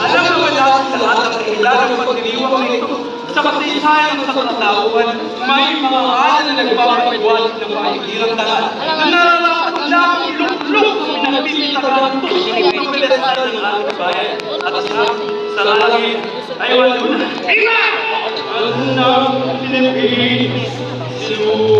Alam naman natin lahat ang dahilan ng pagdiriwang na ito. Sa kasaysayan sa katauhan, may mga alin na nagpapaliwanag ng pahigirang dalan na nararapat lang ilok-lok ng pinagpipintakan ito ng pilihan ng ating bayan. At sa, sa langit ay walo na. Iba! Ang ng Pilipinas, simuna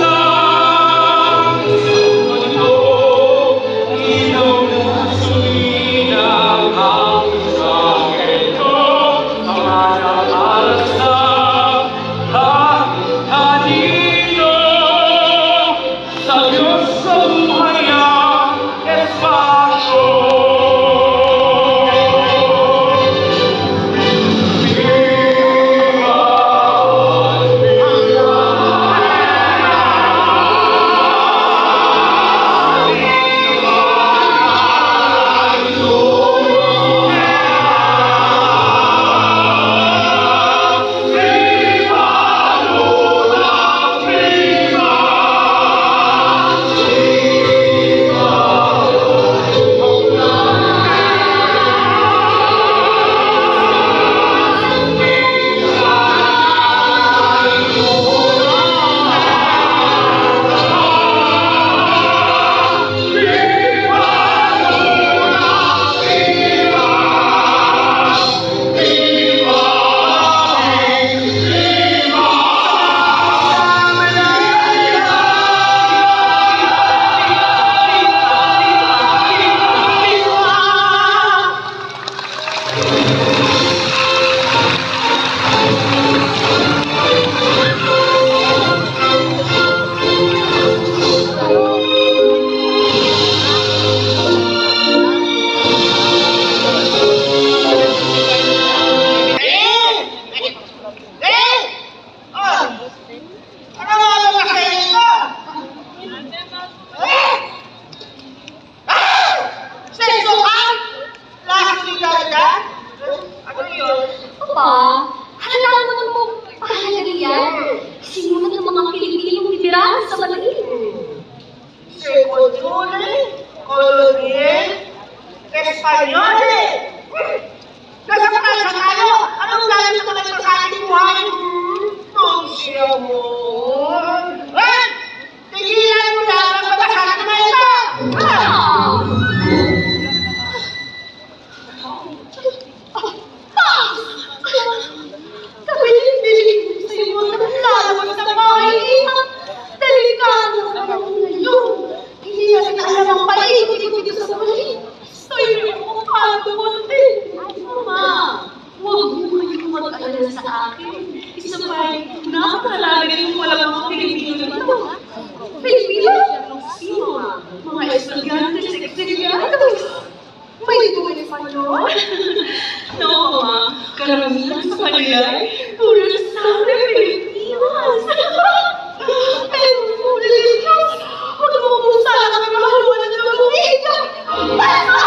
Pa, halala naman mo pahalaga yan. Sinulat ng mga Pilipinong liberal sa Malain. Secondule, Colonial, Espanyol. Nasa Pransya tayo. Anong gagawin naman ito sa ating buhay? Ang siya mo. Yun? No, ma. Karamihan sa kanila puro sa amin